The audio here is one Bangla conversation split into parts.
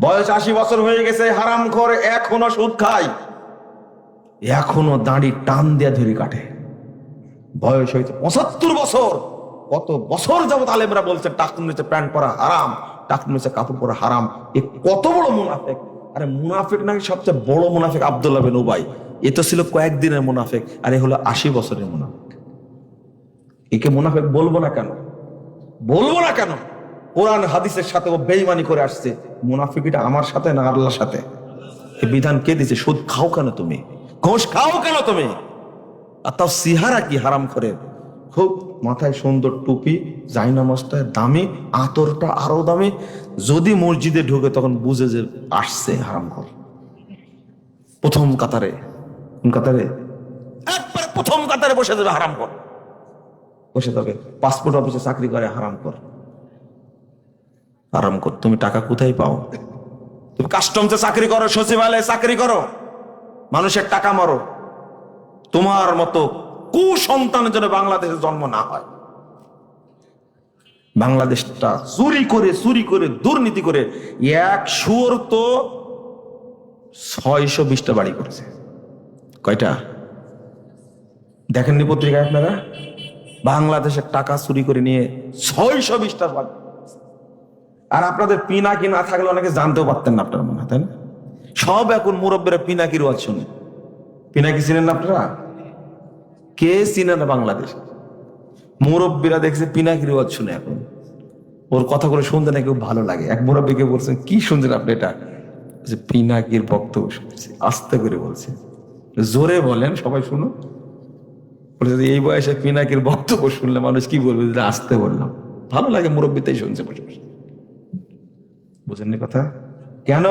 বয়স আশি বছর হয়ে গেছে, হারাম করে এখনও সুদ খায়। এখনও দাঁড়ি টান দিয়ে ধরি কাটে। বয়স হয়েছে পঁচাত্তর বছর। কত বছর যাবত আলেমরা বলছে, টাকুন নিচে প্যান্ট পরা হারাম, টাকুন নিচে কাপড় পরা হারাম। এ কত বড় মুনাফেক? আরে মুনাফেক নাকি সবচেয়ে বড় মুনাফেক আব্দুল্লাহ বিন উবাই। এ তো ছিল কয়েকদিনের মুনাফেক, আর এ হলো আশি বছরের মুনাফেক। একে মুনাফেক বলব না কেন? বলব না কেন? কোরআন হাদিসের সাথে ও বেইমানি করে আসছে। মুনাফিকিটা আমার সাথে না আল্লাহর সাথে? বিধান কে দিছে? সুদ খাও কেন তুমি? ঘোষ খাও কেন তুমি? আর তাও সিহারা কি হারাম করে? খুব মাথায় সুন্দর টুপি জাইনামাজটা দামি, আতরটা আরও দামি। যদি মসজিদে ঢুকে তখন বুঝে যে আসছে হারাম কর প্রথম কাতারে। কোন কাতারে? একবারে প্রথম কাতারে বসে যাবে হারাম কর বসে যাবে। পাসপোর্ট অফিসে চাকরি করে হারাম কর আরাম কর। তুমি টাকা কোথায় পাও? তুমি কাস্টমসে চাকরি করো, সচিবালয়ে চাকরি করো। মানুষের টাকা মারো। তোমার মতো কুসন্তানের জন্য বাংলাদেশে জন্ম না হয়। বাংলাদেশটা চুরি করে চুরি করে, দুর্নীতি করে এক সুর তো ছয়শো বিশটা বাড়ি করেছে। কয়টা? দেখেননি পত্রিকায় আপনারা? বাংলাদেশের টাকা চুরি করে নিয়ে ছয়শো বিশটা বাড়ি আর আপনাদের পিনাকি না থাকলে অনেকে জানতেও পারতেন না আপনার মনে তাই না? সব এখন মুরব্বীরা পিনাকির ওয়াজ শুনে। পিনাকি চিনেন না আপনারা? কে চিনে না বাংলাদেশ? মুরব্বীরা দেখছে পিনাকির ওয়াজ শুনে এখন। ওর কথা করে শুনতে নাকি খুব ভালো লাগে। এক মুরব্বীকে বলছেন কি শুনছেন আপনি এটা? যে পিনাকির বক্তব্য শুনছি আস্তে করে বলছে। জোরে বলেন, সবাই শুনুন বলছে এই বয়সে পিনাকির বক্তব্য শুনলে মানুষ কি বলবে? আসতে বললাম। ভালো লাগে মুরব্বীতেই শুনছে বসে বসে। বুঝেননি কথা? কেন?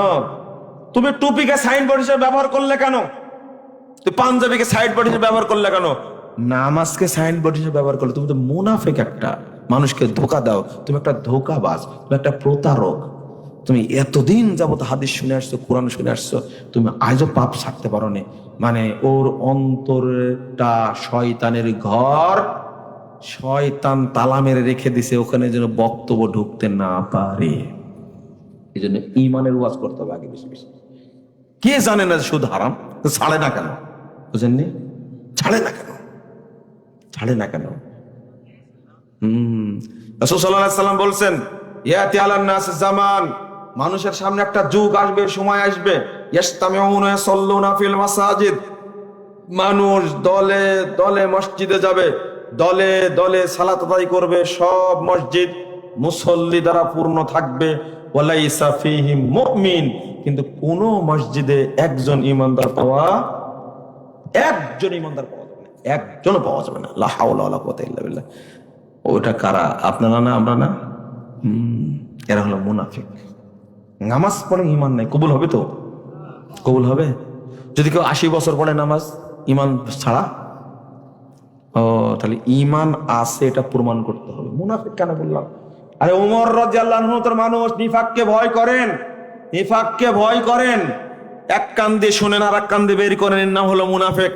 তুমি টুপিকে সাইন সাইনবোর্ড হিসেবে ব্যবহার করলে কেন? তুই পাঞ্জাবিকে সাইনবোর্ড হিসেবে ব্যবহার করলে কেন? নামাজকে সাইন সাইনবোর্ড হিসেবে ব্যবহার করলে। তুমি তো মুনাফেক একটা মানুষকে ধোকা দাও। তুমি একটা ধোকাবাজ, তুমি একটা প্রতারক। তুমি এতদিন যাবত হাদিস শুনে আসছো, কোরআন শুনে আসছো, তুমি আজও পাপ ছাড়তে পারো নি মানে ওর অন্তরটা শয়তানের ঘর, শয়তান তালা মেরে রেখে দিছে, ওখানে যেন বক্তব্য ঢুকতে না পারে। এই জন্য ইমানের ওয়াজ করতে হবে আগে বেশি বেশি। কে জানে না সুদ হারাম? ছাড়ে না কেন? বুঝেননি ছাড়ে না কেন? ছাড়ে না কেন? হম। সাল্লাম বলছেন ইয়াতি আলান নাস জামান। মানুষের সামনে একটা যুগ আসবে সময় আসবে। ফিল মাসাজিদ। মানুষ দলে দলে মসজিদে যাবে দলে দলে সালাত আদায় করবে সব মসজিদ মুসল্লি দ্বারা পূর্ণ থাকবে। কিন্তু কোন মসজিদে একজন ইমানদার পাওয়া, একজন ইমানদার পাওয়া যাবে না। একজনও পাওয়া যাবে না। লা হাওলা ওয়ালা ওটা কারা? আপনারা না, আমরা না? এরা হলো মুনাফিক। নামাজ পড়ে ইমান নাই কবুল হবে তো? কবুল হবে? যদি কেউ আশি বছর পড়ে নামাজ ইমান ছাড়া? ও, তাহলে ইমান আছে, এটা প্রমাণ করতে হবে। মুনাফিক কেন বললাম? আরে উমর রাদিয়াল্লাহু তার মানুষ নিফাককে ভয় করেন, নিফাককে ভয় করেন। এক কান দিয়ে শোনেন আর এক কান দিয়ে বের করেন না হলো মুনাফেক।